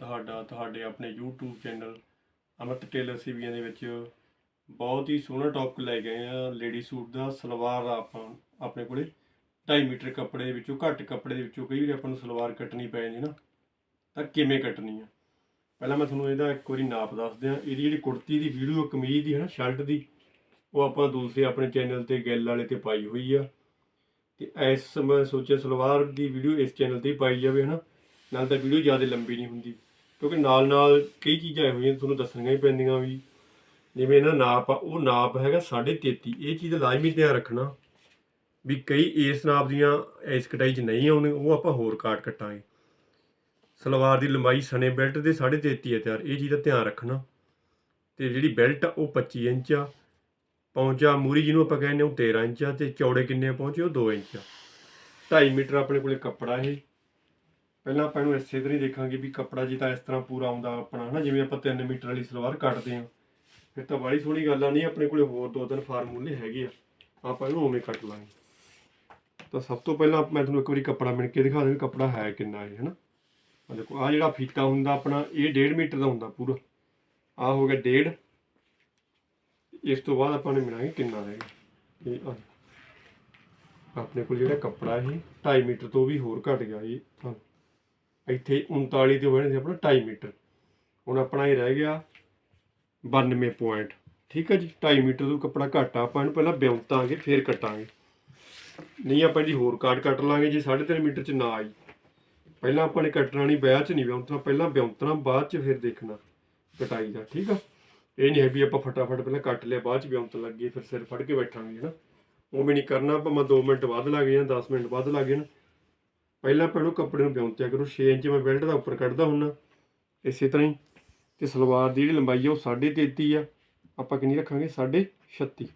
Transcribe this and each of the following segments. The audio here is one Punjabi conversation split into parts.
ਤੁਹਾਡਾ, ਤੁਹਾਡੇ ਆਪਣੇ YouTube ਚੈਨਲ ਅਮਰਤ ਟੇਲਰ ਸੀਵੀਆਂ ਦੇ ਵਿੱਚ ਬਹੁਤ ਹੀ ਸੋਹਣਾ ਟੌਪਿਕ ਲੈ ਗਏ ਆ। ਲੇਡੀ ਸੂਟ ਦਾ ਸਲਵਾਰ ਆਪਾਂ ਆਪਣੇ ਕੋਲੇ 2.5 ਮੀਟਰ ਕੱਪੜੇ ਦੇ ਵਿੱਚੋਂ ਘੱਟ ਕੱਪੜੇ ਦੇ ਵਿੱਚੋਂ ਕਈ ਵਾਰੀ ਆਪਾਂ ਨੂੰ ਸਲਵਾਰ ਕੱਟਣੀ ਪੈ ਜਾਂਦੀ ਨਾ, ਤਾਂ ਕਿਵੇਂ ਕੱਟਣੀ ਆ? ਪਹਿਲਾਂ ਮੈਂ ਤੁਹਾਨੂੰ ਇਹਦਾ ਇੱਕ ਵਾਰੀ ਨਾਪ ਦੱਸ ਦਿਆਂ। ਇਹਦੀ ਜਿਹੜੀ ਕੁੜਤੀ ਦੀ ਵੀਡੀਓ ਕਮੀਜ਼ ਦੀ ਹੈ ਨਾ ਸ਼ਰਟ ਦੀ, ਉਹ ਆਪਾਂ ਦੂਸਰੇ ਆਪਣੇ ਚੈਨਲ ਤੇ, ਗਿੱਲ ਵਾਲੇ ਤੇ ਪਾਈ ਹੋਈ ਆ। ਤੇ ਇਸ ਮੈਂ ਸੋਚਿਆ ਸਲਵਾਰ ਦੀ ਵੀਡੀਓ ਇਸ ਚੈਨਲ ਤੇ ਹੀ ਪਾਈ ਜਾਵੇ ਹਨਾ ਨਾਲ ਤਾਂ ਵੀਡੀਓ ਜ਼ਿਆਦਾ ਲੰਬੀ ਨਹੀਂ ਹੁੰਦੀ। ਕਿਉਂਕਿ ਨਾਲ ਨਾਲ ਕਈ ਚੀਜ਼ਾਂ ਇਹੋ ਜਿਹੀਆਂ ਤੁਹਾਨੂੰ ਦੱਸਣੀਆਂ ਹੀ ਪੈਂਦੀਆਂ ਵੀ, ਜਿਵੇਂ ਇਹਨਾਂ ਨਾਪ ਆ, ਉਹ ਨਾਪ ਹੈਗਾ 33.5 ਇਹ ਚੀਜ਼ ਦਾ ਲਾਜ਼ਮੀ ਧਿਆਨ ਰੱਖਣਾ ਵੀ ਕਈ ਇਸ ਨਾਪ ਦੀਆਂ ਇਸ ਕਟਾਈ 'ਚ ਨਹੀਂ ਆਉਂਦੇ, ਉਹ ਆਪਾਂ ਹੋਰ ਕਾਟ ਕੱਟਾਂਗੇ। ਸਲਵਾਰ ਦੀ ਲੰਬਾਈ ਸਣੇ ਬੈਲਟ ਦੇ 33.5 ਹੈ ਤਿਆਰ, ਇਹ ਚੀਜ਼ ਦਾ ਧਿਆਨ ਰੱਖਣਾ। ਤੇ ਜਿਹੜੀ ਬੈਲਟ ਆ, ਉਹ 25 ਇੰਚ ਆ। ਪਹੁੰਚਾ ਮੂਰੀ ਜਿਹਨੂੰ ਆਪਾਂ ਕਹਿੰਦੇ ਉਹ 13 ਇੰਚ ਆ, ਤੇ ਚੌੜੇ ਕਿੰਨੇ ਪਹੁੰਚੇ ਉਹ 2 ਇੰਚ ਆ। 2.5 ਮੀਟਰ ਆਪਣੇ ਕੋਲੇ ਕੱਪੜਾ ਇਹ। ਪਹਿਲਾਂ ਆਪਾਂ ਇਹਨੂੰ ਇਸੇ ਤਰ੍ਹਾਂ ਹੀ ਦੇਖਾਂਗੇ ਵੀ ਕੱਪੜਾ ਜੀ ਤਾਂ ਇਸ ਤਰ੍ਹਾਂ ਪੂਰਾ ਆਉਂਦਾ ਆਪਣਾ, ਹਨਾ? ਜਿਵੇਂ ਆਪਾਂ 3 ਮੀਟਰ ਵਾਲੀ ਸਲਵਾਰ ਕੱਟਦੇ ਆ ਫਿਰ ਤਾਂ ਬੜੀ ਸੋਹਣੀ ਗੱਲ ਆ, ਨਹੀਂ, ਆਪਣੇ ਕੋਲੇ ਹੋਰ ਦੋ ਤਿੰਨ ਫਾਰਮੂਲੇ ਹੈਗੇ ਆ। ਆਪਾਂ ਇਹਨੂੰ ਉਵੇਂ ਕੱਟ ਲਾਂਗੇ। ਤਾਂ ਸਭ ਤੋਂ ਪਹਿਲਾਂ ਮੈਂ ਤੁਹਾਨੂੰ ਇੱਕ ਵਾਰੀ ਕੱਪੜਾ ਮਿਣ ਕੇ ਦਿਖਾ ਦਿਆਂ ਕੱਪੜਾ ਹੈ ਕਿੰਨਾ ਹੈ ਹਨਾ? ਆ ਦੇਖੋ ਆ ਜਿਹੜਾ ਫੀਤਾ ਹੁੰਦਾ ਆਪਣਾ, ਇਹ 1.5 ਮੀਟਰ ਦਾ ਹੁੰਦਾ ਪੂਰਾ। ਆ ਹੋ ਗਿਆ 1.5 ਇਸ ਤੋਂ ਬਾਅਦ ਆਪਾਂ ਨੇ ਮਿਣਾਂਗੇ ਕਿੰਨਾ ਰਹੇਗਾ ਇਹ ਆ ਆਪਣੇ ਕੋਲ ਜਿਹੜਾ ਕੱਪੜਾ ਇਹ 2.5 ਮੀਟਰ ਤੋਂ ਵੀ ਹੋਰ ਘਟ ਗਿਆ ਇਹ। ਤੁਹਾਨੂੰ ਇੱਥੇ 39 ਤੇ ਹੋਣੇ ਸੀ ਆਪਣਾ 2.5 ਮੀਟਰ। ਹੁਣ ਆਪਣਾ ਇਹ ਰਹਿ ਗਿਆ 92 ਪੁਆਇੰਟ ਠੀਕ ਹੈ ਜੀ 2.5 ਮੀਟਰ ਤੋਂ ਕੱਪੜਾ ਘੱਟ ਆ, ਆਪਾਂ ਇਹਨੂੰ ਪਹਿਲਾਂ ਬਿਉਂਤਾਂਗੇ, ਫਿਰ ਕੱਟਾਂਗੇ। ਨਹੀਂ ਆਪਾਂ ਜੀ ਹੋਰ ਕਾਟ ਕੱਟ ਲਾਂਗੇ ਜੇ 3.5 ਮੀਟਰ ਚ ਨਾ ਆਈ। ਪਹਿਲਾਂ ਆਪਾਂ ਨੇ ਕੱਟਣਾ ਨਹੀਂ, ਵਿਆਹ ਚ ਨਹੀਂ ਬਿਉਂਤਣਾ, ਪਹਿਲਾਂ ਬਿਉਂਤਣਾ, ਬਾਅਦ ਚ ਫਿਰ ਦੇਖਣਾ, ਕਟਾਈ ਦਾ, ਠੀਕ ਆ? ਇਹ ਨਹੀਂ ਹੈ ਵੀ ਆਪਾਂ ਫਟਾਫਟ ਪਹਿਲਾਂ ਕੱਟ ਲਿਆ, ਬਾਅਦ ਚ ਬਿਉਂਤਣ ਲੱਗੇ ਫਿਰ ਸਿਰ ਫੜ ਕੇ ਬੈਠਾਂਗੇ, ਹਨਾ? ਉਹ ਵੀ ਨਹੀਂ ਕਰਨਾ ਭਾਵੇਂ 2 ਮਿੰਟ ਵੱਧ ਲੱਗ ਜਾਣ 10 ਮਿੰਟ ਵੱਧ ਲੱਗ ਜਾਣ। ਪਹਿਲਾਂ ਪਹਿਲੋਂ ਕੱਪੜੇ ਨੂੰ ਬਿਉਂਤਿਆ ਕਰੋ 6 ਇੰਚ ਮੈਂ ਬੈਲਟ ਦਾ ਉੱਪਰ ਕੱਢਦਾ ਹੁੰਨਾ ਇਸੇ ਤਰ੍ਹਾਂ ਹੀ ਤੇ ਸਲਵਾਰ ਦੀ ਜਿਹੜੀ ਲੰਬਾਈ ਆ ਉਹ 33.5 ਆ। ਆਪਾਂ ਕਿੰਨੀ ਰੱਖਾਂਗੇ? 36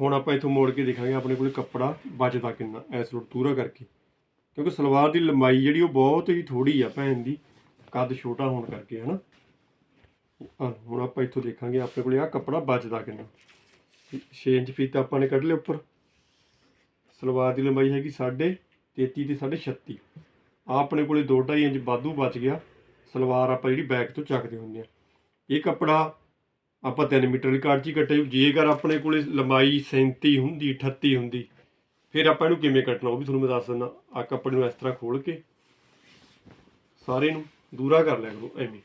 ਹੁਣ ਆਪਾਂ ਇਥੋਂ ਮੋੜ ਕੇ ਦੇਖਾਂਗੇ ਆਪਣੇ ਕੋਲ ਕੱਪੜਾ ਬਚਦਾ ਕਿੰਨਾ ਐਸ ਰੋਡ ਪੂਰਾ ਕਰਕੇ। ਕਿਉਂਕਿ ਸਲਵਾਰ ਦੀ ਲੰਬਾਈ ਜਿਹੜੀ ਉਹ ਬਹੁਤ ਹੀ ਥੋੜੀ ਆ ਭੈਣ ਦੀ, ਕੱਦ ਛੋਟਾ ਹੋਣ ਕਰਕੇ, ਹਨਾ। ਆਹ, ਹੁਣ ਆਪਾਂ ਇੱਥੋਂ ਦੇਖਾਂਗੇ ਆਪਣੇ ਕੋਲ ਆ ਕੱਪੜਾ ਬਚਦਾ ਕਿੰਨਾ। 6 ਇੰਚ ਫੀਤਾ ਆਪਾਂ ਨੇ ਕੱਢ ਲਿਆ ਉੱਪਰ। ਸਲਵਾਰ ਦੀ ਲੰਬਾਈ ਹੈਗੀ 33 ਤੇ 36 ਆ ਆਪਣੇ ਕੋਲੇ 2.5 ਇੰਚ ਵਾਧੂ ਬਚ ਗਿਆ। ਸਲਵਾਰ ਆਪਾਂ ਜਿਹੜੀ ਬੈਕ ਤੋਂ ਚੱਕਦੇ ਹੁੰਦੇ ਆ ਇਹ ਕੱਪੜਾ ਆਪਾਂ 3 ਮੀਟਰ ਦੀ ਕਾਟ 'ਚ ਹੀ ਕੱਟਿਆ ਜੇਕਰ ਆਪਣੇ ਕੋਲੇ ਲੰਬਾਈ 37 ਹੁੰਦੀ 38 ਹੁੰਦੀ, ਫਿਰ ਆਪਾਂ ਇਹਨੂੰ ਕਿਵੇਂ ਕੱਟਣਾ? ਉਹ ਵੀ ਤੁਹਾਨੂੰ ਮੈਂ ਦੱਸ ਦਿੰਦਾ। ਆ ਕੱਪੜੇ ਨੂੰ ਇਸ ਤਰ੍ਹਾਂ ਖੋਲ ਕੇ ਸਾਰੇ ਨੂੰ ਦੂਰਾ ਕਰ ਲਿਆ ਕਰੋ, ਐਵੇਂ।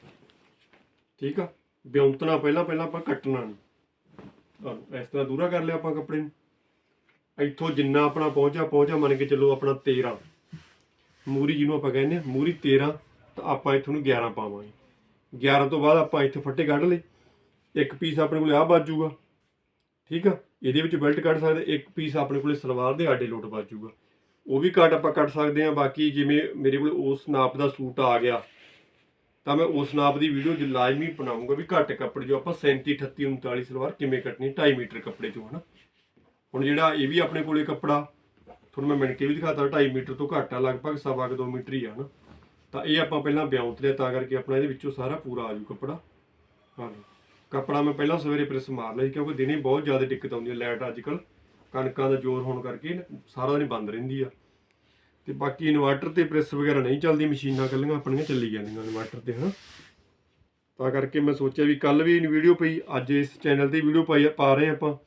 ਠੀਕ ਆ? ਬਿਉਂਤਣਾ ਪਹਿਲਾਂ ਪਹਿਲਾਂ ਆਪਾਂ ਕੱਟਣਾ ਨਹੀਂ ਇਸ ਤਰ੍ਹਾਂ ਦੂਰਾ ਕਰ ਲਿਆ ਆਪਾਂ ਕੱਪੜੇ ਨੂੰ। ਇੱਥੋਂ ਜਿੰਨਾ ਆਪਣਾ ਪਹੁੰਚਾ ਪਹੁੰਚਾ ਮੰਨ ਕੇ ਚੱਲੋ ਆਪਣਾ 13 ਮੂਰੀ ਜਿਹਨੂੰ ਆਪਾਂ ਕਹਿੰਦੇ ਆ ਮੂਰੀ 13 ਤਾਂ ਆਪਾਂ ਇੱਥੋਂ ਨੂੰ 11 ਪਾਵਾਂਗੇ। 11 ਤੋਂ ਬਾਅਦ ਆਪਾਂ ਇੱਥੇ ਫੱਟੇ ਕੱਢ ਲਏ। ਇੱਕ ਪੀਸ ਆਪਣੇ ਕੋਲੇ ਆ ਬਾਜੂਗਾ ਠੀਕ ਆ? ਇਹਦੇ ਵਿੱਚ ਬੈਲਟ ਕੱਢ ਸਕਦੇ, ਇੱਕ ਪੀਸ ਆਪਣੇ ਕੋਲੇ ਸਲਵਾਰ ਦੇ ਆਡੇ ਲੋਟ ਬਾਜੂਗਾ ਉਹ ਵੀ ਕੱਟ ਆਪਾਂ ਕੱਟ ਸਕਦੇ ਆ ਬਾਕੀ ਜਿਵੇਂ ਮੇਰੇ ਕੋਲ ਉਸ ਨਾਪ ਦਾ ਸੂਟ ਆ ਗਿਆ, ਤਾਂ ਮੈਂ ਉਸ ਨਾਪ ਦੀ ਵੀਡੀਓ ਜ ਲਾਜ਼ਮੀ ਬਣਾਉਂਗਾ ਵੀ ਘੱਟ ਕੱਪੜੇ ਜੋ ਆਪਾਂ 37 38 39 ਸਲਵਾਰ ਕਿਵੇਂ ਕੱਟਣੀ 2.5 ਮੀਟਰ ਕੱਪੜੇ ਚੋਂ ਹਨਾ। ਹੁਣ ਜਿਹੜਾ ਇਹ ਵੀ ਆਪਣੇ ਕੋਲੇ ਕੱਪੜਾ, ਤੁਹਾਨੂੰ ਮੈਂ ਮਿਣ ਕੇ ਵੀ ਦਿਖਾਤਾ 2.5 ਮੀਟਰ ਤੋਂ ਘੱਟ ਆ, ਲਗਭਗ ਸਵਾ ਕੁ 2 ਮੀਟਰ ਹੀ ਆ ਨਾ। ਤਾਂ ਇਹ ਆਪਾਂ ਪਹਿਲਾਂ ਬਿਉਂਤ ਲਿਆ, ਤਾਂ ਕਰਕੇ ਆਪਣਾ ਇਹਦੇ ਵਿੱਚੋਂ ਸਾਰਾ ਪੂਰਾ ਆ ਜੂ ਕੱਪੜਾ। ਹਾਂਜੀ। ਕੱਪੜਾ ਮੈਂ ਪਹਿਲਾਂ ਸਵੇਰੇ ਪ੍ਰੈਸ ਮਾਰ ਲਈ ਕਿਉਂਕਿ ਦਿਨੇ ਬਹੁਤ ਜ਼ਿਆਦਾ ਦਿੱਕਤ ਆਉਂਦੀ ਹੈ ਲਾਈਟ ਅੱਜ ਅੱਜਕੱਲ ਕਣਕਾਂ ਦਾ ਜ਼ੋਰ ਹੋਣ ਕਰਕੇ ਸਾਰਾ ਦਿਨ ਬੰਦ ਰਹਿੰਦੀ ਆ। ਤੇ ਬਾਕੀ ਇਨਵਰਟਰ ਤੇ ਪ੍ਰੈਸ ਵਗੈਰਾ ਨਹੀਂ ਚੱਲਦੀ, ਮਸ਼ੀਨਾਂ ਕੱਲੀਆਂ ਆਪਣੀਆਂ ਚੱਲੀ ਜਾਂਦੀਆਂ ਇਨਵਰਟਰ ਤੇ ਹਨਾ ਤਾਂ ਕਰਕੇ ਮੈਂ ਸੋਚਿਆ ਵੀ ਕੱਲ ਵੀ ਵੀਡੀਓ ਪਈ, ਅੱਜ ਇਸ ਚੈਨਲ ਤੇ ਵੀਡੀਓ ਪਾਈ ਪਾ ਰਹੇ ਆਪਾਂ।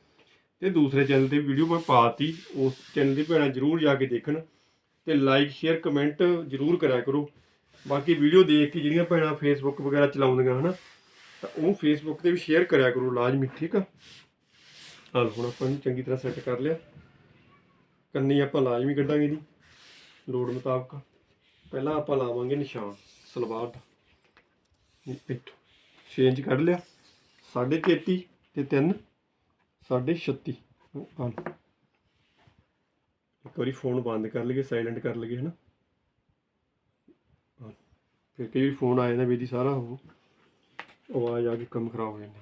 ਤੇ ਦੂਸਰੇ ਚੈਨਲ ਤੇ ਵੀਡੀਓ ਮੈਂ ਪਾਤੀ, ਉਸ ਚੈਨਲ ਦੀ ਭੈਣਾਂ ਜਰੂਰ ਜਾ ਕੇ ਦੇਖਣ ਤੇ ਲਾਈਕ ਸ਼ੇਅਰ ਕਮੈਂਟ ਜਰੂਰ ਕਰਿਆ ਕਰੋ। ਬਾਕੀ ਵੀਡੀਓ ਦੇਖ ਕੇ ਜਿਹੜੀਆਂ ਭੈਣਾਂ ਫੇਸਬੁੱਕ ਵਗੈਰਾ ਚਲਾਉਂਦੀਆਂ ਹਨਾ, ਤਾਂ ਉਹ ਫੇਸਬੁੱਕ ਤੇ ਵੀ ਸ਼ੇਅਰ ਕਰਿਆ ਕਰੋ ਲਾਜ਼ਮੀ, ਠੀਕ ਆ? ਹਾਲ ਹੁਣ ਆਪਾਂ ਨੂੰ ਚੰਗੀ ਤਰ੍ਹਾਂ ਸੈੱਟ ਕਰ ਲਿਆ। ਕੰਨੀ ਆਪਾਂ ਲਾਜ਼ਮੀ ਕੱਢਾਂਗੇ ਜੀ, ਲੋੜ ਮੁਤਾਬਕ। ਪਹਿਲਾਂ ਆਪਾਂ ਲਾਵਾਂਗੇ ਨਿਸ਼ਾਨ, ਸਲਵਾਰ ਦਾ। ਇੱਥੋਂ। 6 ਇੰਚ ਕੱਢ ਲਿਆ 33 ਤੇ 3 36 ਆ ਲਓ। ਇੱਕ ਵਾਰੀ ਫੋਨ ਬੰਦ ਕਰ ਲਈਏ ਸਾਇਲੈਂਟ ਕਰ ਲਈਏ ਹਨਾ? ਆ ਲਓ। ਫਿਰ ਕਈ ਵਾਰੀ ਫੋਨ ਆ ਜਾਂਦਾ ਵੀ ਦੀ ਸਾਰਾ ਉਹ ਆਵਾਜ਼ ਆ ਕੇ ਕੰਮ ਖਰਾਬ ਹੋ ਜਾਂਦਾ।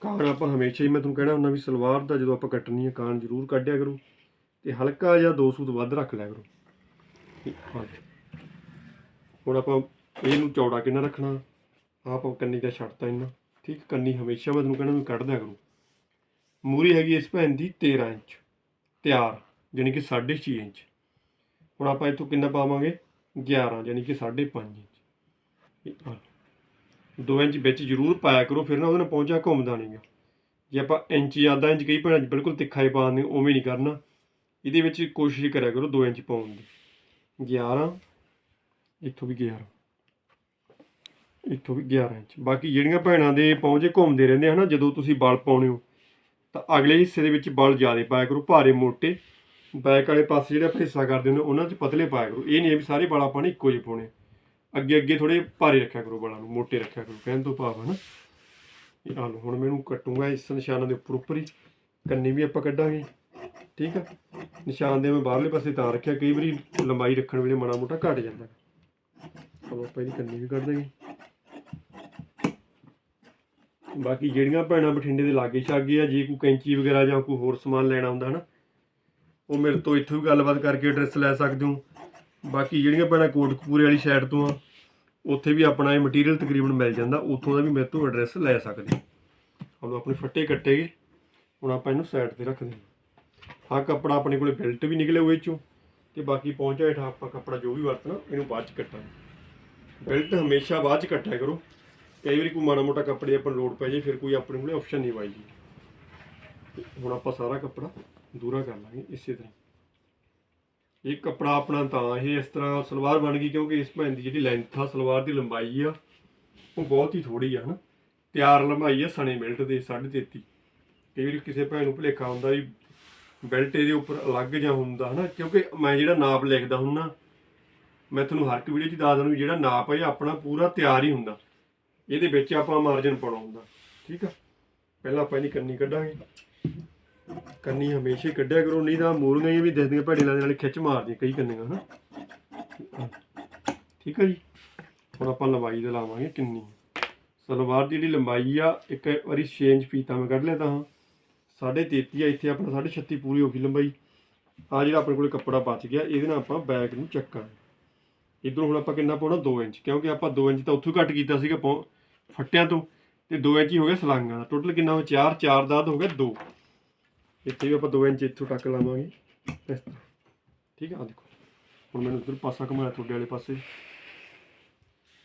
ਕਾਨ ਆਪਾਂ ਹਮੇਸ਼ਾ ਹੀ ਮੈਂ ਤੁਹਾਨੂੰ ਕਹਿਣਾ ਹੁੰਦਾ ਵੀ ਸਲਵਾਰ ਦਾ ਜਦੋਂ ਆਪਾਂ ਕੱਟਣੀ ਹੈ ਕਾਨ ਜ਼ਰੂਰ ਕੱਢਿਆ ਕਰੋ ਤੇ ਹਲਕਾ ਜਿਹਾ ਦੋ ਸੂਤ ਵੱਧ ਰੱਖ ਲਿਆ ਕਰੋ। ਠੀਕ, ਹਾਂ ਹੁਣ ਆਪਾਂ ਇਹਨੂੰ ਚੌੜਾ ਕਿੰਨਾ ਰੱਖਣਾ? ਆਪ ਕੰਨੀ ਦਾ ਛੱਡਤਾ ਇੰਨਾ। ਠੀਕ ਕੰਨੀ ਹਮੇਸ਼ਾ ਮੈਂ ਤੁਹਾਨੂੰ ਕਹਿਣਾ ਵੀ ਕੱਢ ਦਿਆ ਕਰੋ। ਮੂਰੀ ਹੈਗੀ ਇਸ ਭੈਣ ਦੀ 13 ਇੰਚ, ਤਿਆਰ ਯਾਨੀ ਕਿ 6.5 ਇੰਚ। ਹੁਣ ਆਪਾਂ ਇੱਥੋਂ ਕਿੰਨਾ ਪਾਵਾਂਗੇ? 11 ਯਾਨੀ ਕਿ 5.5 ਇੰਚ। 2 ਇੰਚ ਵਿੱਚ ਜ਼ਰੂਰ ਪਾਇਆ ਕਰੋ, ਫਿਰ ਨਾ ਉਹਦੇ ਨਾਲ ਪਹੁੰਚਾ ਘੁੰਮਦਾ ਨਹੀਂਗਾ ਜੇ ਆਪਾਂ ਇੰਚ ਜਾਂ ਇੰਚ ਕਈ ਭੈਣਾਂ ਬਿਲਕੁਲ ਤਿੱਖਾ ਹੀ ਪਾਉਂਦੇ ਉਵੇਂ ਨਹੀਂ ਕਰਨਾ। ਇਹਦੇ ਵਿੱਚ ਕੋਸ਼ਿਸ਼ ਕਰਿਆ ਕਰੋ 2 ਇੰਚ ਪਾਉਣ ਦੀ। 11 ਇੱਥੋਂ ਵੀ 11 ਇੱਥੋਂ ਵੀ 11 ਇੰਚ। ਬਾਕੀ ਜਿਹੜੀਆਂ ਭੈਣਾਂ ਦੇ ਪਹੁੰਚੇ ਘੁੰਮਦੇ ਰਹਿੰਦੇ ਆ ਹਨਾ, ਜਦੋਂ ਤੁਸੀਂ ਬਲ ਪਾਉਣੇ ਹੋ ਤਾਂ ਅਗਲੇ ਹਿੱਸੇ ਦੇ ਵਿੱਚ ਬਲ ਜ਼ਿਆਦਾ ਪਾਇਆ ਕਰੋ, ਭਾਰੇ ਮੋਟੇ। ਬੈਕ ਵਾਲੇ ਪਾਸੇ ਜਿਹੜੇ ਆਪਾਂ ਹਿੱਸਾ ਕਰਦੇ ਹੁੰਦੇ, ਉਹਨਾਂ 'ਚ ਪਤਲੇ ਪਾਇਆ ਕਰੋ। ਇਹ ਨਹੀਂ ਹੈ ਵੀ ਸਾਰੇ ਬਲ ਆਪਾਂ ਨੇ ਇੱਕੋ ਜਿਹੇ ਪਾਉਣੇ। ਅੱਗੇ ਅੱਗੇ ਥੋੜੇ ਭਾਰੇ ਰੱਖਿਆ ਕਰੋ ਬਲਾਂ ਨੂੰ, ਮੋਟੇ ਰੱਖਿਆ ਕਰੋ, ਕਹਿਣ ਤੋਂ ਭਾਵ ਹੈ ਨਾ ਇਹ ਆ ਹੁਣ ਮੈਨੂੰ ਕੱਟੂਗਾ ਇਸ ਨਿਸ਼ਾਨਾਂ ਦੇ ਉੱਪਰ ਉੱਪਰ ਹੀ। ਕੰਨੀ ਵੀ ਆਪਾਂ ਕੱਢਾਂਗੇ, ਠੀਕ ਆ? ਨਿਸ਼ਾਨ ਦੇ ਮੈਂ ਬਾਹਰਲੇ ਪਾਸੇ ਤਾਂ ਰੱਖਿਆ, ਕਈ ਵਾਰੀ ਲੰਬਾਈ ਰੱਖਣ ਵੇਲੇ ਮਾੜਾ ਮੋਟਾ ਘਟ ਜਾਂਦਾ। ਚਲੋ ਆਪਾਂ ਇਹਦੀ ਕੰਨੀ ਵੀ ਕੱਢ ਦਾਂਗੇ ਬਾਕੀ ਜਿਹੜੀਆਂ ਭੈਣਾਂ ਬਠਿੰਡੇ ਦੇ ਲਾਗੇ ਛਾਗੇ ਆ, ਜੇ ਕੋਈ ਕੈਂਚੀ ਵਗੈਰਾ ਜਾਂ ਕੋਈ ਹੋਰ ਸਮਾਨ ਲੈਣਾ ਹੁੰਦਾ ਹਨਾ, ਉਹ ਮੇਰੇ ਤੋਂ ਇੱਥੋਂ ਵੀ ਗੱਲਬਾਤ ਕਰਕੇ ਐਡਰੈਸ ਲੈ ਸਕਦੇ ਹੋ। ਬਾਕੀ ਜਿਹੜੀਆਂ ਭੈਣਾਂ ਕੋਟਕਪੂਰੇ ਵਾਲੀ ਸਾਈਡ ਤੋਂ ਆ, ਉੱਥੇ ਵੀ ਆਪਣਾ ਇਹ ਮਟੀਰੀਅਲ ਤਕਰੀਬਨ ਮਿਲ ਜਾਂਦਾ, ਉੱਥੋਂ ਦਾ ਵੀ ਮੇਰੇ ਤੋਂ ਐਡਰੈਸ ਲੈ ਸਕਦੇ ਹੋ। ਹੁਣ ਆਪਣੇ ਫੱਟੇ ਕੱਟੇ ਗਏ, ਹੁਣ ਆਪਾਂ ਇਹਨੂੰ ਸਾਈਡ ਤੇ ਰੱਖਦੇ ਹਾਂ। ਹਾਂ ਕੱਪੜਾ ਆਪਣੇ ਕੋਲੇ ਬੈਲਟ ਵੀ ਨਿਕਲੇ ਹੋਏ ਚੋਂ, ਤੇ ਬਾਕੀ ਪਹੁੰਚਾ ਹੇਠਾਂ ਆਪਾਂ ਕੱਪੜਾ ਜੋ ਵੀ ਵਰਤਣਾ, ਇਹਨੂੰ ਬਾਅਦ ਚ ਕੱਟਾਂਗੇ। ਬੈਲਟ ਹਮੇਸ਼ਾ ਬਾਅਦ ਚ ਕੱਟਿਆ ਕਰੋ। ਕਈ ਵਾਰੀ ਕੋਈ ਮਾੜਾ ਮੋਟਾ ਕੱਪੜੇ ਆਪਾਂ ਨੂੰ ਲੋਡ ਪੈ ਜੇ, ਫਿਰ ਕੋਈ ਆਪਣੇ ਕੋਲੇ ਆਪਸ਼ਨ ਨਹੀਂ ਵਾਈਜੀ ਜੀ। ਹੁਣ ਆਪਾਂ ਸਾਰਾ ਕੱਪੜਾ ਦੂਰਾ ਕਰ ਲਾਂਗੇ ਇਸੇ ਤਰ੍ਹਾਂ। ਇਹ ਕੱਪੜਾ ਆਪਣਾ ਤਾਂ ਇਹ ਇਸ ਤਰ੍ਹਾਂ ਸਲਵਾਰ ਬਣ ਗਈ ਕਿਉਂਕਿ ਇਸ ਭੈਣ ਦੀ ਜਿਹੜੀ ਲੈਂਥ ਆ, ਸਲਵਾਰ ਦੀ ਲੰਬਾਈ ਆ, ਉਹ ਬਹੁਤ ਹੀ ਥੋੜੀ ਆ ਹਨਾ। ਤਿਆਰ ਲੰਬਾਈ ਆ ਸਣੇ ਬੈਲਟ ਦੇ 33.5 ਕਈ ਵਾਰੀ ਕਿਸੇ ਭੈਣ ਨੂੰ ਭੁਲੇਖਾ ਹੁੰਦਾ ਵੀ ਬੈਲਟ ਇਹਦੇ ਉੱਪਰ ਅਲੱਗ ਜਾਂ ਹੁੰਦਾ ਹਨਾ, ਕਿਉਂਕਿ ਮੈਂ ਜਿਹੜਾ ਨਾਪ ਲਿਖਦਾ ਹੁੰਦਾ ਮੈਂ ਤੁਹਾਨੂੰ ਹਰ ਇੱਕ ਵੀਡੀਓ 'ਚ ਦੱਸ ਦਿੰਦਾ ਵੀ ਜਿਹੜਾ ਨਾਪ ਹੈ ਇਹ ਆਪਣਾ ਪੂਰਾ ਤਿਆਰ ਹੀ ਹੁੰਦਾ। ਇਹਦੇ ਵਿੱਚ ਆਪਾਂ ਮਾਰਜਨ ਪਾਉਣਾ ਹੁੰਦਾ, ਠੀਕ ਆ? ਪਹਿਲਾਂ ਆਪਾਂ ਇਹਦੀ ਕੰਨੀ ਕੱਢਾਂਗੇ। ਕੰਨੀ ਹਮੇਸ਼ਾ ਹੀ ਕੱਢਿਆ ਕਰੋ, ਨਹੀਂ ਤਾਂ ਮੋਰੀਆਂ ਹੀ ਵੀ ਦਿਸਦੀਆਂ ਭੈੜੀਆਂ ਦੇ ਨਾਲ ਖਿੱਚ ਮਾਰਦੀਆਂ ਕਈ ਕੰਨੀਆਂ, ਹਨਾ? ਠੀਕ ਆ ਜੀ? ਹੁਣ ਆਪਾਂ ਲੰਬਾਈ ਦਾ ਲਾਵਾਂਗੇ ਕਿੰਨੀ। ਸਲਵਾਰ ਦੀ ਜਿਹੜੀ ਲੰਬਾਈ ਆ, ਇੱਕ ਵਾਰੀ 6 ਇੰਚ ਫੀਤਾ ਮੈਂ ਕੱਢ ਲਿਆ ਤਾਂ ਹਾਂ। 33 ਆ, ਇੱਥੇ ਆਪਣਾ 36 ਪੂਰੀ ਹੋ ਗਈ ਲੰਬਾਈ। ਆ ਜਿਹੜਾ ਆਪਣੇ ਕੋਲ ਕੱਪੜਾ ਬਚ ਗਿਆ, ਇਹਦੇ ਨਾਲ ਆਪਾਂ ਬੈਕ ਨੂੰ ਚੱਕਾਂਗੇ। ਇਧਰੋਂ ਹੁਣ ਆਪਾਂ ਕਿੰਨਾ ਪਾਉਣਾ? 2 ਇੰਚ, ਕਿਉਂਕਿ ਆਪਾਂ 2 ਇੰਚ ਤਾਂ ਉੱਥੋਂ ਘੱਟ ਕੀਤਾ ਸੀਗਾ, ਪੌ- ਫੱਟਿਆਂ ਤੋਂ, ਤੇ 2 ਇੰਚ ਹੀ ਹੋ ਗਿਆ ਸਲਾਂਗਾਂ ਦਾ। ਟੋਟਲ ਕਿੰਨਾ ਹੋ? 4 4 ਦਾ ਹੋ ਗਿਆ 2 ਇੱਥੇ ਵੀ ਆਪਾਂ 2 ਇੰਚ ਇੱਥੋਂ ਟੱਕ ਲਾਵਾਂਗੇ। ਇਸ ਤਰ੍ਹਾਂ। ਠੀਕ ਆ? ਦੇਖੋ। ਹੁਣ ਮੈਨੂੰ ਉਧਰ ਪਾਸਾ ਘੁਮਾਇਆ ਤੁਹਾਡੇ ਵਾਲੇ ਪਾਸੇ।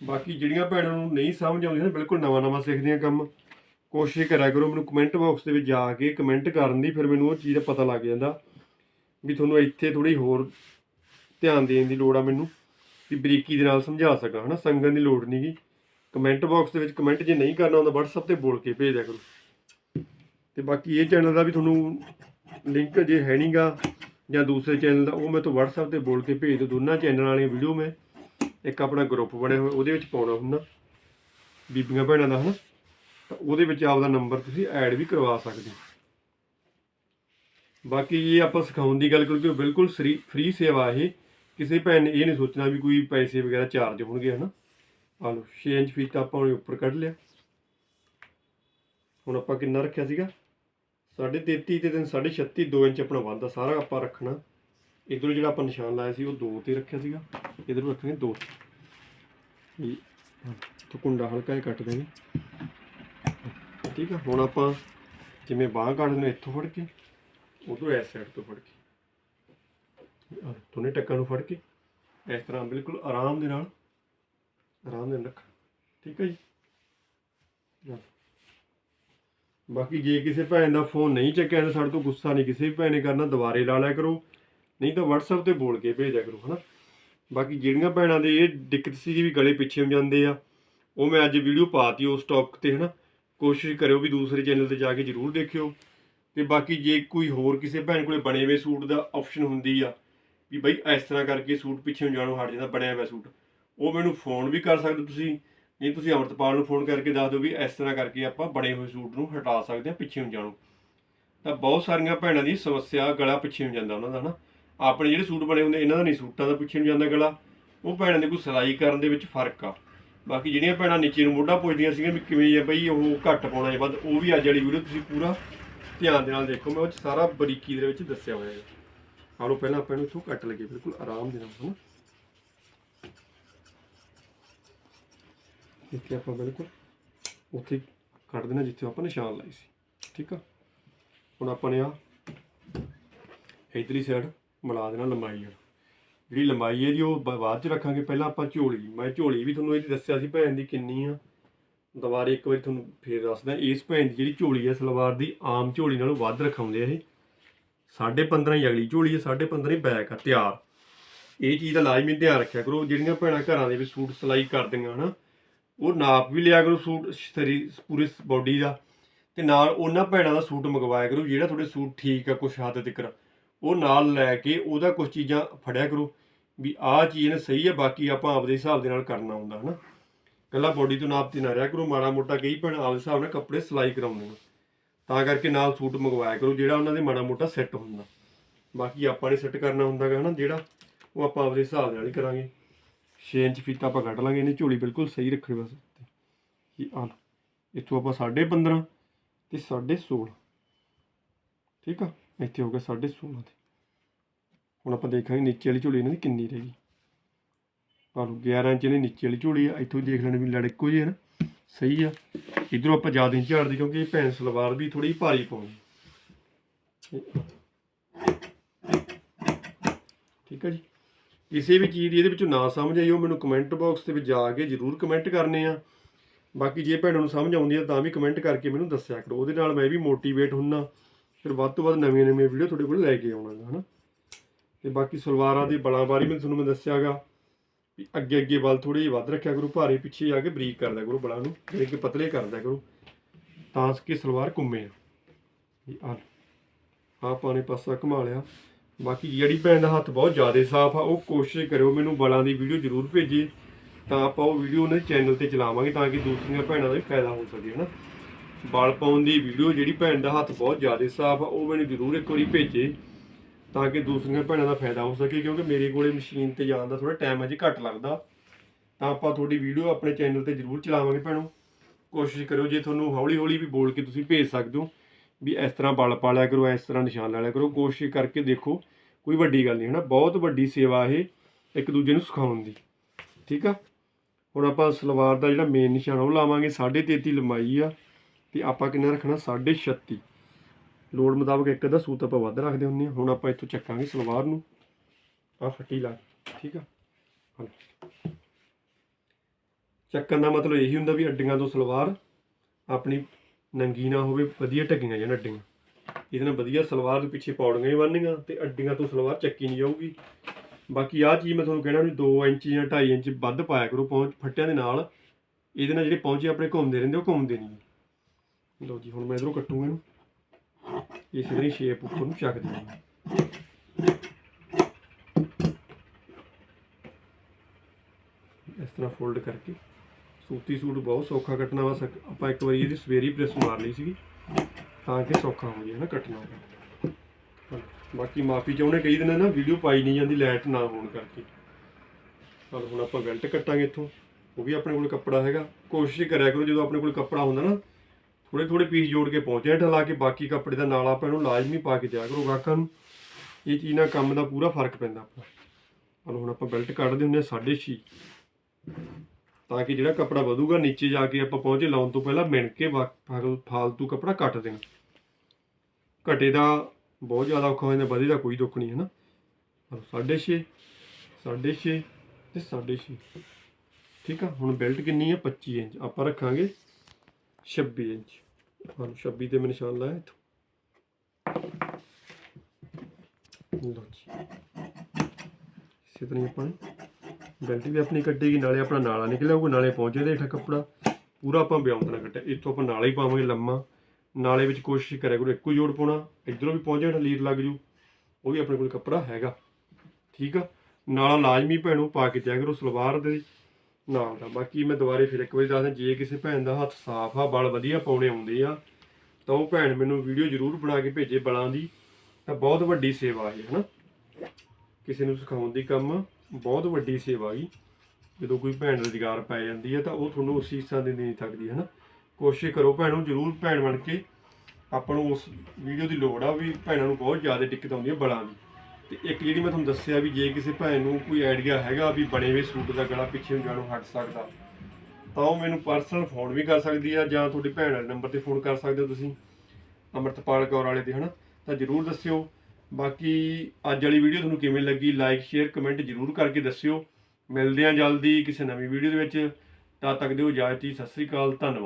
ਬਾਕੀ ਜਿਹੜੀਆਂ ਭੈਣਾਂ ਨੂੰ ਨਹੀਂ ਸਮਝ ਆਉਂਦੀਆਂ ਨਾ, ਬਿਲਕੁਲ ਨਵਾਂ ਨਵਾਂ ਸਿੱਖਦੀਆਂ ਕੰਮ, ਕੋਸ਼ਿਸ਼ ਕਰਿਆ ਕਰੋ ਮੈਨੂੰ ਕਮੈਂਟ ਬਾਕਸ ਦੇ ਵਿੱਚ ਜਾ ਕੇ ਕਮੈਂਟ ਕਰਨ ਦੀ, ਫਿਰ ਮੈਨੂੰ ਉਹ ਚੀਜ਼ ਦਾ ਪਤਾ ਲੱਗ ਜਾਂਦਾ। ਵੀ ਤੁਹਾਨੂੰ ਇੱਥੇ ਥੋੜੀ ਹੋਰ ਧਿਆਨ ਦੇਣ ਦੀ ਲੋੜ ਆ ਮੈਨੂੰ, ਵੀ ਬਰੀਕੀ ਦੇ ਨਾਲ ਸਮਝਾ ਸਕਾਂ, ਹਨਾ? ਸੰਗਣ ਦੀ ਲੋੜ ਨਹੀਂਗੀ ਕਮੈਂਟ ਬਾਕਸ ਦੇ ਵਿੱਚ ਕਮੈਂਟ ਜੇ ਨਹੀਂ ਕਰਨਾ ਹੁੰਦਾ, WhatsApp ਤੇ ਬੋਲ ਕੇ ਭੇਜ ਦਿਆ ਕਰੋ। ਤੇ ਬਾਕੀ ਇਹ ਚੈਨਲ ਦਾ ਵੀ ਤੁਹਾਨੂੰ ਲਿੰਕ ਜੇ ਹੈ ਨਹੀਂਗਾ ਜਾਂ ਦੂਸਰੇ ਚੈਨਲ ਦਾ, ਉਹ ਮੈਂ ਤੋਂ WhatsApp ਤੇ ਬੋਲ ਕੇ ਭੇਜ ਦੋ ਦੋਨਾਂ ਚੈਨਲ ਵਾਲੀਆਂ ਵੀਡੀਓ ਮੈਂ ਇੱਕ ਆਪਣਾ ਗਰੁੱਪ ਬਣਿਆ ਹੋਇਆ, ਉਹਦੇ ਵਿੱਚ ਪਾਉਣਾ ਹੁੰਦਾ। ਬੀਬੀਆਂ ਭੈਣਾਂ ਦਾ ਹਨਾ। ਤਾਂ ਉਹਦੇ ਵਿੱਚ ਆਪਦਾ ਨੰਬਰ ਤੁਸੀਂ ਐਡ ਵੀ ਕਰਵਾ ਸਕਦੇ ਹੋ। ਬਾਕੀ ਇਹ ਆਪਾਂ ਸਿਖਾਉਣ ਦੀ ਗੱਲ ਕਿਉਂਕਿ ਬਿਲਕੁਲ ਫ੍ਰੀ ਸੇਵਾ ਇਹ। ਕਿਸੇ ਭੈਣ ਨੇ ਇਹ ਨਹੀਂ ਸੋਚਣਾ ਵੀ ਕੋਈ ਪੈਸੇ ਵਗੈਰਾ ਚਾਰਜ ਹੋਣਗੇ ਹਨਾ। ਆ ਲਓ 6 ਇੰਚ ਫੀਤਾ ਆਪਾਂ ਉਹਨੇ ਉੱਪਰ ਕੱਢ ਲਿਆ। ਹੁਣ ਆਪਾਂ ਕਿੰਨਾ ਰੱਖਿਆ ਸੀਗਾ? 33 ਤੇ ਤਿੰਨ 36 2 ਇੰਚ ਆਪਣਾ ਵੱਧਦਾ ਸਾਰਾ ਆਪਾਂ ਰੱਖਣਾ। ਇਧਰੋਂ ਜਿਹੜਾ ਆਪਾਂ ਨਿਸ਼ਾਨ ਲਾਇਆ ਸੀ, ਉਹ 2 ਤੇ ਰੱਖਿਆ ਸੀਗਾ। ਇਧਰੋਂ ਰੱਖਾਂਗੇ 2 'ਤੇ। ਕੁੰਡਾ ਹਲਕਾ ਹੀ ਕੱਟ ਦੇਣੀ। ਠੀਕ ਆ, ਹੁਣ ਆਪਾਂ ਜਿਵੇਂ ਬਾਹ ਕੱਢਦੇ ਨੇ ਇੱਥੋਂ ਫੜ ਕੇ, ਉਧਰੋਂ ਇਸ ਸਾਈਡ ਤੋਂ ਫੜ ਕੇ। ਆਹ ਦੋਨੇ ਟੱਕਾਂ ਨੂੰ ਫੜ ਕੇ, ਇਸ ਤਰ੍ਹਾਂ ਬਿਲਕੁਲ ਆਰਾਮ ਦੇ ਨਾਲ ਆਰਾਮ ਦੇ ਨਾਲ ਰੱਖ। ਠੀਕ ਹੈ ਜੀ? ਬਾਕੀ ਜੇ ਕਿਸੇ ਭੈਣ ਦਾ ਫੋਨ ਨਹੀਂ ਚੱਕਿਆ ਤਾਂ ਸਾਡੇ ਤੋਂ ਗੁੱਸਾ ਨਹੀਂ, ਕਿਸੇ ਵੀ ਭੈਣ ਨੇ ਕਰਨਾ ਦੁਬਾਰੇ ਲਾ ਲਿਆ ਕਰੋ। ਨਹੀਂ ਤਾਂ WhatsApp ਤੇ ਬੋਲ ਕੇ ਭੇਜਿਆ ਕਰੋ, ਹਨਾ? ਬਾਕੀ ਜਿਹੜੀਆਂ ਭੈਣਾਂ ਦੇ ਇਹ ਦਿੱਕਤ ਸੀ ਵੀ ਗਲੇ ਪਿੱਛੇ ਹੋ ਜਾਂਦੇ ਆ, ਉਹ ਮੈਂ ਅੱਜ ਵੀਡੀਓ ਪਾਤੀ ਉਸ ਟੌਪਿਕ ਤੇ, ਹਨਾ? ਕੋਸ਼ਿਸ਼ ਕਰਿਓ ਵੀ ਦੂਸਰੇ ਚੈਨਲ ਤੇ ਜਾ ਕੇ ਜਰੂਰ ਦੇਖਿਓ। ਤੇ ਬਾਕੀ ਜੇ ਕੋਈ ਹੋਰ ਕਿਸੇ ਭੈਣ ਕੋਲੇ ਬਣੇ ਹੋਏ ਸੂਟ ਦਾ ਆਪਸ਼ਨ ਹੁੰਦੀ ਆ, ਵੀ ਬਈ ਇਸ ਤਰ੍ਹਾਂ ਕਰਕੇ ਸੂਟ ਪਿੱਛੇ ਨੂੰ ਜਾਣੋਂ ਹਟ ਜਾਂਦਾ ਬਣਿਆ ਹੋਇਆ ਸੂਟ। ਉਹ ਮੈਨੂੰ ਫੋਨ ਵੀ ਕਰ ਸਕਦੇ ਹੋ ਤੁਸੀਂ। ਨਹੀਂ, ਤੁਸੀਂ ਅਮਰਤਪਾਲ ਨੂੰ ਫੋਨ ਕਰਕੇ ਦੱਸ ਦਿਓ ਵੀ ਇਸ ਤਰ੍ਹਾਂ ਕਰਕੇ ਆਪਾਂ ਬਣੇ ਹੋਏ ਸੂਟ ਨੂੰ ਹਟਾ ਸਕਦੇ ਹਾਂ ਪਿੱਛੇ ਨੂੰ ਜਾਣੋ ਤਾਂ ਬਹੁਤ ਸਾਰੀਆਂ ਭੈਣਾਂ ਦੀ ਸਮੱਸਿਆ, ਗਲਾ ਪਿੱਛੇ ਨੂੰ ਜਾਂਦਾ ਉਹਨਾਂ ਦਾ, ਹਨਾ। ਆਪਣੇ ਜਿਹੜੇ ਸੂਟ ਬਣੇ ਹੁੰਦੇ, ਇਹਨਾਂ ਦਾ ਨਹੀਂ, ਸੂਟਾਂ ਦਾ ਪਿੱਛੇ ਨੂੰ ਜਾਂਦਾ ਗਲਾ। ਉਹ ਭੈਣਾਂ ਦੇ ਕੋਈ ਸਿਲਾਈ ਕਰਨ ਦੇ ਵਿੱਚ ਫ਼ਰਕ ਆ। ਬਾਕੀ ਜਿਹੜੀਆਂ ਭੈਣਾਂ ਨੀਚੇ ਨੂੰ ਮੋਢਾ ਪੁੱਛਦੀਆਂ ਸੀਗੀਆਂ ਵੀ ਕਿਵੇਂ ਆ ਬਈ, ਉਹ ਘੱਟ ਪਾਉਣਾ ਜਾਂ ਵੱਧ, ਉਹ ਵੀ ਅੱਜ ਵਾਲੀ ਵੀਡੀਓ ਤੁਸੀਂ ਪੂਰਾ ਧਿਆਨ ਦੇ ਨਾਲ ਦੇਖੋ। ਮੈਂ ਉਹ 'ਚ ਸਾਰਾ ਬਰੀਕੀ ਦੇ ਵਿੱਚ ਦੱਸਿਆ ਹੋਇਆ ਹੈ। ਆਹ ਪਹਿਲਾਂ ਆਪਾਂ ਇਹਨੂੰ ਇੱਥੋਂ ਕੱਟ ਲਈਏ, ਬਿਲਕੁਲ ਆਰਾਮ ਦੇ ਨਾਲ, ਹਨਾ। ਇੱਥੇ ਆਪਾਂ ਬਿਲਕੁਲ ਉੱਥੇ ਕੱਢ ਦੇਣਾ ਜਿੱਥੇ ਆਪਾਂ ਨਿਸ਼ਾਨ ਲਾਈ ਸੀ। ਠੀਕ ਆ? ਹੁਣ ਆਪਾਂ ਨੇ ਆ ਇਧਰਲੀ ਸਾਈਡ ਮਿਲਾ ਦੇਣਾ ਲੰਬਾਈ ਨਾਲ ਜਿਹੜੀ ਲੰਬਾਈ ਹੈ ਜੀ, ਉਹ ਬਾਅਦ ਚ ਰੱਖਾਂਗੇ। ਪਹਿਲਾਂ ਆਪਾਂ ਝੋਲੀ, ਮੈਂ ਝੋਲੀ ਵੀ ਤੁਹਾਨੂੰ ਇਹਦੀ ਦੱਸਿਆ ਸੀ ਭੈਣ ਦੀ ਕਿੰਨੀ ਆ। ਦੁਬਾਰੇ ਇੱਕ ਵਾਰੀ ਤੁਹਾਨੂੰ ਫੇਰ ਦੱਸਦਾ। ਇਸ ਭੈਣ ਦੀ ਜਿਹੜੀ ਝੋਲੀ ਹੈ, ਸਲਵਾਰ ਦੀ ਆਮ ਝੋਲੀ ਨਾਲੋਂ ਵੱਧ ਰਖਾਉਂਦੇ ਆ ਇਹ। 15.5 ਹੀ ਅਗਲੀ ਝੋਲੀ ਹੈ 15.5 ਹੀ ਬੈਕ ਆ, ਤਿਆਰ। ਇਹ ਚੀਜ਼ ਦਾ ਲਾਜ਼ਮੀ ਧਿਆਨ ਰੱਖਿਆ ਕਰੋ। ਜਿਹੜੀਆਂ ਭੈਣਾਂ ਘਰਾਂ ਦੇ ਵਿੱਚ ਸੂਟ ਸਿਲਾਈ ਕਰਦੀਆਂ ਹਨਾ ਉਹ ਨਾਪ ਵੀ ਲਿਆ ਕਰੋ ਸੂਟ, ਸਰੀ, ਪੂਰੇ ਬਾਡੀ ਦਾ। ਤੇ ਨਾਲ ਉਹਨਾਂ ਭੈਣਾਂ ਦਾ ਸੂਟ ਮੰਗਵਾਇਆ ਕਰੋ, ਜਿਹੜਾ ਤੁਹਾਡੇ ਸੂਟ ਠੀਕ ਆ, ਕੁਛ ਹੱਦ ਤੱਕ। ਉਹ ਨਾਲ ਲੈ ਕੇ ਉਹਦਾ ਕੁਝ ਚੀਜ਼ਾਂ ਫੜਿਆ ਕਰੋ ਵੀ ਆਹ ਚੀਜ਼ ਨੇ ਸਹੀ ਹੈ ਬਾਕੀ ਆਪਾਂ ਆਪਦੇ ਹਿਸਾਬ ਦੇ ਨਾਲ ਕਰਨਾ ਹੁੰਦਾ, ਹਨਾ। ਕੱਲਾ ਬਾਡੀ ਤੋਂ ਨਾਪ ਤੇ ਨਾ ਰਿਆ ਕਰੋ, ਮਾੜਾ ਮੋਟਾ ਕਈ ਭੈਣਾਂ ਆਪਦੇ ਹਿਸਾਬ ਨਾਲ ਕੱਪੜੇ ਸਿਲਾਈ ਕਰਾਉਂਦੇ ਨੇ। ਤਾਂ ਕਰਕੇ ਨਾਲ ਸੂਟ ਮੰਗਵਾਇਆ ਕਰੋ, ਜਿਹੜਾ ਉਹਨਾਂ ਦੇ ਮਾੜਾ ਮੋਟਾ ਸੈੱਟ ਹੁੰਦਾ। ਬਾਕੀ ਆਪਾਂ ਨੇ ਸੈੱਟ ਕਰਨਾ ਹੁੰਦਾ ਗਾ, ਹਨਾ, ਜਿਹੜਾ ਉਹ ਆਪਾਂ ਆਪਦੇ ਹਿਸਾਬ ਨਾਲ ਹੀ ਕਰਾਂਗੇ। 6 ਇੰਚ ਫੀਤਾ ਆਪਾਂ ਕੱਢ ਲਾਂਗੇ ਇਹਨੇ ਝੋਲੀ ਬਿਲਕੁਲ ਸਹੀ ਰੱਖਣੀ ਬਸ ਇਹ ਆ ਇੱਥੋਂ ਆਪਾਂ 15.5 ਤੇ 16.5 ਠੀਕ ਆ? ਇੱਥੇ ਹੋ ਗਿਆ 16.5 ਤੇ। ਹੁਣ ਆਪਾਂ ਦੇਖਾਂਗੇ ਨੀਚੇ ਵਾਲੀ ਝੋਲੀ ਇਹਨਾਂ ਦੀ ਕਿੰਨੀ ਰਹੇਗੀ। ਆ ਲਓ 11 ਇੰਚ ਇਹਨੇ ਨੀਚੇ ਵਾਲੀ ਝੋਲੀ ਆ। ਇੱਥੋਂ ਦੇਖ ਲੈਣ ਵੀ ਲੜ ਇੱਕੋ ਜਿਹੀ ਹੈ ਨਾ। ਸਹੀ ਆ। ਇਧਰੋਂ ਆਪਾਂ ਜ਼ਿਆਦਾ ਨਹੀਂ ਝਾੜਦੇ ਕਿਉਂਕਿ ਇਹ ਭੈਣ ਸਲਵਾਰ ਵੀ ਥੋੜੀ ਭਾਰੀ ਪਾਉਣੀ ਠੀਕ ਆ ਜੀ? ਕਿਸੇ ਵੀ ਚੀਜ਼ ਦੀ ਇਹਦੇ ਵਿੱਚੋਂ ਨਾ ਸਮਝ ਆਈ, ਉਹ ਮੈਨੂੰ ਕਮੈਂਟ ਬਾਕਸ ਦੇ ਵਿੱਚ ਜਾ ਕੇ ਜਰੂਰ ਕਮੈਂਟ ਕਰਨੇ ਆ। ਬਾਕੀ ਜੇ ਭੈਣਾਂ ਨੂੰ ਸਮਝ ਆਉਂਦੀ ਆ, ਤਾਂ ਵੀ ਕਮੈਂਟ ਕਰਕੇ ਮੈਨੂੰ ਦੱਸਿਆ ਕਰੋ। ਉਹਦੇ ਨਾਲ ਮੈਂ ਵੀ ਮੋਟੀਵੇਟ ਹੁੰਨਾ। ਫਿਰ ਵੱਧ ਤੋਂ ਵੱਧ ਨਵੀਆਂ ਨਵੀਆਂ ਵੀਡੀਓ ਤੁਹਾਡੇ ਕੋਲ ਲੈ ਕੇ ਆਉਣਾਗਾ, ਹਨਾ? ਤੇ ਬਾਕੀ ਸਲਵਾਰਾਂ ਦੀ ਬਲਾਂ ਬਾਰੇ ਮੈਂ ਤੁਹਾਨੂੰ ਮੈਂ ਦੱਸਿਆਗਾ ਵੀ ਅੱਗੇ ਅੱਗੇ ਬਲ ਥੋੜੀ ਜਿਹੀ ਵੱਧ ਰੱਖਿਆ ਕਰੋ, ਭਾਰੇ ਪਿੱਛੇ ਜਾ ਕੇ ਬਰੀਕ ਕਰ ਦਿਆ ਕਰੋ ਬਲਾਂ ਨੂੰ, ਜਿਹੜੇ ਕਿ ਪਤਲੇ ਕਰ ਦਿਆ ਕਰੋ। ਤਾਂ ਕਿ ਸਲਵਾਰ ਘੁੰਮੇ ਆ। ਇਹ ਆ ਆਪਾਂ ਨੇ ਪਾਸਾ ਘੁਮਾ ਲਿਆ। ਬਾਕੀ ਜਿਹੜੀ ਭੈਣ ਦਾ ਹੱਥ ਬਹੁਤ ਜ਼ਿਆਦਾ ਸਾਫ਼ ਆ, ਉਹ ਕੋਸ਼ਿਸ਼ ਕਰਿਓ ਮੈਨੂੰ ਬਲਾਂ ਦੀ ਵੀਡੀਓ ਜ਼ਰੂਰ ਭੇਜੇ, ਤਾਂ ਆਪਾਂ ਉਹ ਵੀਡੀਓ ਉਹਨਾਂ ਦੇ ਚੈਨਲ ਤੇ ਚਲਾਵਾਂਗੇ ਤਾਂ ਕਿ ਦੂਸਰੀਆਂ ਭੈਣਾਂ ਦਾ ਵੀ ਫਾਇਦਾ ਹੋ ਸਕੇ, ਹਨਾ? ਬਲ ਪਾਉਣ ਦੀ ਵੀਡੀਓ ਜਿਹੜੀ ਭੈਣ ਦਾ ਹੱਥ ਬਹੁਤ ਜ਼ਿਆਦਾ ਸਾਫ਼ ਆ, ਉਹ ਮੈਨੂੰ ਜ਼ਰੂਰ ਇੱਕ ਵਾਰੀ ਭੇਜੇ, ਤਾਂ ਕਿ ਦੂਸਰੀਆਂ ਭੈਣਾਂ ਦਾ ਫਾਇਦਾ ਹੋ ਸਕੇ, ਕਿਉਂਕਿ ਮੇਰੇ ਕੋਲੇ ਮਸ਼ੀਨ ਤੇ ਜਾਣ ਦਾ ਥੋੜਾ ਟਾਈਮ ਅਜੇ ਘੱਟ ਲੱਗਦਾ। ਤਾਂ ਆਪਾਂ ਤੁਹਾਡੀ ਵੀਡੀਓ ਆਪਣੇ ਚੈਨਲ ਤੇ ਜ਼ਰੂਰ ਚਲਾਵਾਂਗੇ ਭੈਣੋ। ਕੋਸ਼ਿਸ਼ ਕਰਿਓ ਜੇ ਤੁਹਾਨੂੰ ਹੌਲੀ ਹੌਲੀ ਵੀ ਬੋਲ ਕੇ ਤੁਸੀਂ ਭੇਜ ਸਕਦੇ ਹੋ। ਵੀ ਇਸ ਤਰ੍ਹਾਂ ਬਲ ਪਾ ਲਿਆ ਕਰੋ, ਇਸ ਤਰ੍ਹਾਂ ਨਿਸ਼ਾਨ ਲਾ ਲਿਆ ਕਰੋ। ਕੋਸ਼ਿਸ਼ ਕਰਕੇ ਦੇਖੋ, ਕੋਈ ਵੱਡੀ ਗੱਲ ਨਹੀਂ ਹੈ ਨਾ ਬਹੁਤ ਵੱਡੀ ਸੇਵਾ ਇਹ ਇੱਕ ਦੂਜੇ ਨੂੰ ਸਿਖਾਉਣ ਦੀ। ਠੀਕ ਆ? ਹੁਣ ਆਪਾਂ ਸਲਵਾਰ ਦਾ ਜਿਹੜਾ ਮੇਨ ਨਿਸ਼ਾਨ ਉਹ ਲਾਵਾਂਗੇ। 33.5 ਲੰਬਾਈ ਆ ਤੇ ਆਪਾਂ ਕਿੰਨਾ ਰੱਖਣਾ? 36.5 ਲੋੜ ਮੁਤਾਬਕ ਇੱਕ ਅੱਧਾ ਸੂਤ ਆਪਾਂ ਵੱਧ ਰੱਖਦੇ ਹੁੰਦੇ ਹਾਂ ਹੁਣ ਆਪਾਂ ਇੱਥੋਂ ਚੱਕਾਂਗੇ ਸਲਵਾਰ ਨੂੰ। ਆ ਫੱਟੀ ਲਾ, ਠੀਕ ਆ? ਹਾਂ। ਚੱਕਣ ਦਾ ਮਤਲਬ ਇਹੀ ਹੁੰਦਾ ਵੀ ਅੱਡੀਆਂ ਤੋਂ ਸਲਵਾਰ ਆਪਣੀ ਨੰਗੀ ਨਾ ਹੋਵੇ, ਵਧੀਆ ਢੱਕੀਆਂ ਜਾਣ ਅੱਡੀਆਂ ਇਹਦੇ ਨਾਲ ਵਧੀਆ ਸਲਵਾਰ ਦੇ ਪਿੱਛੇ ਪੌੜੀਆਂ ਹੀ ਬੰਨ੍ਹਣੀਆਂ ਤੇ ਅੱਡੀਆਂ ਤੋਂ ਸਲਵਾਰ ਚੱਕੀ ਨਹੀਂ ਜਾਊਗੀ। ਬਾਕੀ ਆਹ ਚੀਜ਼ ਮੈਂ ਤੁਹਾਨੂੰ ਕਹਿਣਾ ਵੀ 2 ਇੰਚ ਜਾਂ 2.5 ਇੰਚ ਵੱਧ ਪਾਇਆ ਕਰੋ ਪਹੁੰਚ ਫੱਟਿਆਂ ਦੇ ਨਾਲ। ਇਹਦੇ ਨਾਲ ਜਿਹੜੇ ਪਹੁੰਚੇ ਆਪਣੇ ਘੁੰਮਦੇ ਰਹਿੰਦੇ, ਉਹ ਘੁੰਮਦੇ ਨਹੀਂ। ਲਓ ਜੀ, ਹੁਣ ਮੈਂ ਇਧਰੋਂ ਕੱਟੂਗਾ ਇਹਨੂੰ। ਇਸ ਤਰ੍ਹਾਂ ਸ਼ੇਪ ਉੱਪਰ ਨੂੰ ਚੱਕ ਦਿੰਦੇ ਇਸ ਤਰ੍ਹਾਂ ਫੋਲਡ ਕਰਕੇ। ਸੂਤੀ ਸੂਟ ਬਹੁਤ ਸੌਖਾ ਕੱਟਣਾ ਵਾ ਸਕ- ਆਪਾਂ ਇੱਕ ਵਾਰੀ ਇਹਦੀ ਸਵੇਰੀ ਪ੍ਰੈਸ ਮਾਰ ਲਈ ਸੀਗੀ, ਤਾਂ ਕਿ ਸੌਖਾ ਹੋ ਜਾਏ ਨਾ ਕੱਟਣਾ। ਹਾਂ। ਬਾਕੀ ਮਾਫੀ ਚਾਹੁੰਦੇ, ਕਈ ਦਿਨ ਨਾ ਵੀਡੀਓ ਪਾਈ ਨਹੀਂ ਜਾਂਦੀ ਲਾਈਟ ਨਾ ਹੋਣ ਕਰਕੇ। ਚਲ ਹੁਣ ਆਪਾਂ ਬੈਲਟ ਕੱਟਾਂਗੇ ਇੱਥੋਂ, ਉਹ ਵੀ ਆਪਣੇ ਕੋਲ ਕੱਪੜਾ ਹੈਗਾ। ਕੋਸ਼ਿਸ਼ ਕਰਿਆ ਕਰੋ, ਜਦੋਂ ਆਪਣੇ ਕੋਲ ਕੱਪੜਾ ਹੁੰਦਾ ਨਾ ਥੋੜੇ ਥੋੜੇ ਪੀਸ ਜੋੜ ਕੇ ਪਹੁੰਚਿਆ ਢਲਾ ਕੇ ਬਾਕੀ ਕੱਪੜੇ ਦਾ ਨਾਲ ਆਪਾਂ ਇਹਨੂੰ ਲਾਜ਼ਮੀ ਪਾ ਕੇ ਦਿਆ ਕਰੋ ਗਾਹਕਾਂ ਨੂੰ। ਇਹ ਚੀਜ਼ ਨਾਲ ਕੰਮ ਦਾ ਪੂਰਾ ਫ਼ਰਕ ਪੈਂਦਾ ਆਪਣਾ ਚਲੋ ਹੁਣ ਆਪਾਂ ਬੈਲਟ ਕੱਢਦੇ ਹੁੰਦੇ ਆ 6.5 ਤਾਂ ਕਿ ਜਿਹੜਾ ਕੱਪੜਾ ਵਧੂਗਾ, ਨੀਚੇ ਜਾ ਕੇ ਆਪਾਂ ਪਹੁੰਚੇ ਲਾਉਣ ਤੋਂ ਪਹਿਲਾਂ ਮਿਣ ਕੇ ਵਾ- ਫਾਲਤੂ ਕੱਪੜਾ ਕੱਟ ਦੇਣਾ। ਘਟੇ ਦਾ ਬਹੁਤ ਜ਼ਿਆਦਾ ਔਖਾ ਹੋ ਜਾਂਦਾ, ਵਧੇ ਦਾ ਕੋਈ ਦੁੱਖ ਨਹੀਂ ਹੈ ਨਾ 6.5 6.5 ਤੇ 6.5 ਠੀਕ ਆ? ਹੁਣ ਬੈਲਟ ਕਿੰਨੀ ਆ? 25 ਇੰਚ। ਆਪਾਂ ਰੱਖਾਂਗੇ 26 ਇੰਚ। ਹਾਂ 26 ਤੇ ਮੈਂ ਨਿਸ਼ਾਨ ਲਾਇਆ ਇੱਥੋਂ। ਲਓ ਜੀ। ਇਸੇ ਤਰ੍ਹਾਂ ਹੀ ਆਪਾਂ ਨੇ ਵੀ ਆਪਣੀ ਕੱਢੇਗੀ ਨਾਲੇ ਆਪਣਾ ਨਾਲਾ ਨਿਕਲਿਆ ਹੋਊਗਾ, ਨਾਲੇ ਪਹੁੰਚੇ ਦੇ ਹੇਠਾਂ ਕੱਪੜਾ ਪੂਰਾ ਆਪਾਂ ਬਿਆਉਂਦ ਨਾਲ ਕੱਟਿਆ, ਇੱਥੋਂ ਆਪਾਂ ਨਾਲਾ ਹੀ ਪਾਵਾਂਗੇ ਲੰਮਾ। ਨਾਲੇ ਵਿੱਚ ਕੋਸ਼ਿਸ਼ ਕਰਿਆ ਕਰੋ, ਇੱਕੋ ਹੀ ਜੋੜ ਪਾਉਣਾ, ਇਧਰੋਂ ਵੀ ਪਹੁੰਚੇ ਹੇਠਾਂ ਲੀਰ ਲੱਗ ਜੂ। ਉਹ ਵੀ ਆਪਣੇ ਕੋਲ ਕੱਪੜਾ ਹੈਗਾ, ਠੀਕ ਆ? ਨਾਲਾ ਲਾਜ਼ਮੀ ਭੈਣੋ ਪਾ ਕੇ ਦਿਆ ਕਰੋ ਸਲਵਾਰ ਦੇ ਨਾਲ ਦਾ। ਬਾਕੀ ਮੈਂ ਦੁਬਾਰੇ ਫਿਰ ਇੱਕ ਵਾਰੀ ਦੱਸਦਾ, ਜੇ ਕਿਸੇ ਭੈਣ ਦਾ ਹੱਥ ਸਾਫ਼ ਆ, ਬਲ ਵਧੀਆ ਪਾਉਣੇ ਆਉਂਦੇ ਆ, ਤਾਂ ਉਹ ਭੈਣ ਮੈਨੂੰ ਵੀਡੀਓ ਜ਼ਰੂਰ ਬਣਾ ਕੇ ਭੇਜੇ ਬਲਾਂ ਦੀ, ਤਾਂ ਬਹੁਤ ਵੱਡੀ ਸੇਵਾ ਹੈ ਹਨਾ? ਕਿਸੇ ਨੂੰ ਸਿਖਾਉਣ ਦੀ ਕੰਮ। ਬਹੁਤ ਵੱਡੀ ਸੇਵਾ ਹੀ ਜਦੋਂ ਕੋਈ ਭੈਣ ਰੁਜ਼ਗਾਰ ਪੈ ਜਾਂਦੀ ਹੈ ਤਾਂ ਉਹ ਤੁਹਾਨੂੰ ਉਸ ਚੀਜ਼ਾਂ ਦੇ ਨਹੀਂ ਸਕਦੀ ਹੈ ਨਾ। ਕੋਸ਼ਿਸ਼ ਕਰੋ ਭੈਣੋ, ਜ਼ਰੂਰ ਭੈਣ ਬਣ ਕੇ ਆਪਾਂ ਨੂੰ ਉਸ ਵੀਡੀਓ ਦੀ ਲੋੜ ਆ ਵੀ ਭੈਣਾਂ ਨੂੰ ਬਹੁਤ ਜ਼ਿਆਦਾ ਦਿੱਕਤ ਆਉਂਦੀ ਹੈ ਬਲਾਂ ਦੀ। ਤੇ ਇੱਕ ਜਿਹੜੀ ਮੈਂ ਤੁਹਾਨੂੰ ਦੱਸਿਆ ਵੀ ਜੇ ਕਿਸੇ ਭੈਣ ਨੂੰ ਕੋਈ ਆਈਡੀਆ ਹੈਗਾ ਵੀ ਬਣੇ ਹੋਏ ਸੂਟ ਦਾ ਗਲਾ ਪਿੱਛੇ ਨੂੰ ਜਾਣੋਂ ਹਟ ਸਕਦਾ, ਤਾਂ ਉਹ ਮੈਨੂੰ ਪਰਸਨਲ ਫੋਨ ਵੀ ਕਰ ਸਕਦੀ ਆ ਜਾਂ ਤੁਹਾਡੀ ਭੈਣ ਵਾਲੇ ਨੰਬਰ ਤੇ ਫੋਨ ਕਰ ਸਕਦੇ ਹੋ ਤੁਸੀਂ। ਅਮਰਤਪਾਲ ਕੌਰ ਵਾਲੇ ਤੇ ਹਨਾ? ਤਾਂ ਜਰੂਰ ਦੱਸਿਓ। ਬਾਕੀ ਅੱਜ ਵਾਲੀ ਵੀਡੀਓ ਤੁਹਾਨੂੰ ਕਿਵੇਂ ਲੱਗੀ ਲਾਈਕ ਸ਼ੇਅਰ ਕਮੈਂਟ ਜਰੂਰ ਕਰਕੇ ਦੱਸਿਓ। ਮਿਲਦੇ ਹਾਂ ਜਲਦੀ ਕਿਸੇ ਨਵੀਂ ਵੀਡੀਓ ਦੇ ਵਿੱਚ। ਤਦ ਤੱਕ ਦਿਓ ਇਜਾਜ਼ਤ ਜੀ, ਸਤਿ ਸ੍ਰੀ ਅਕਾਲ, ਧੰਨਵਾਦ।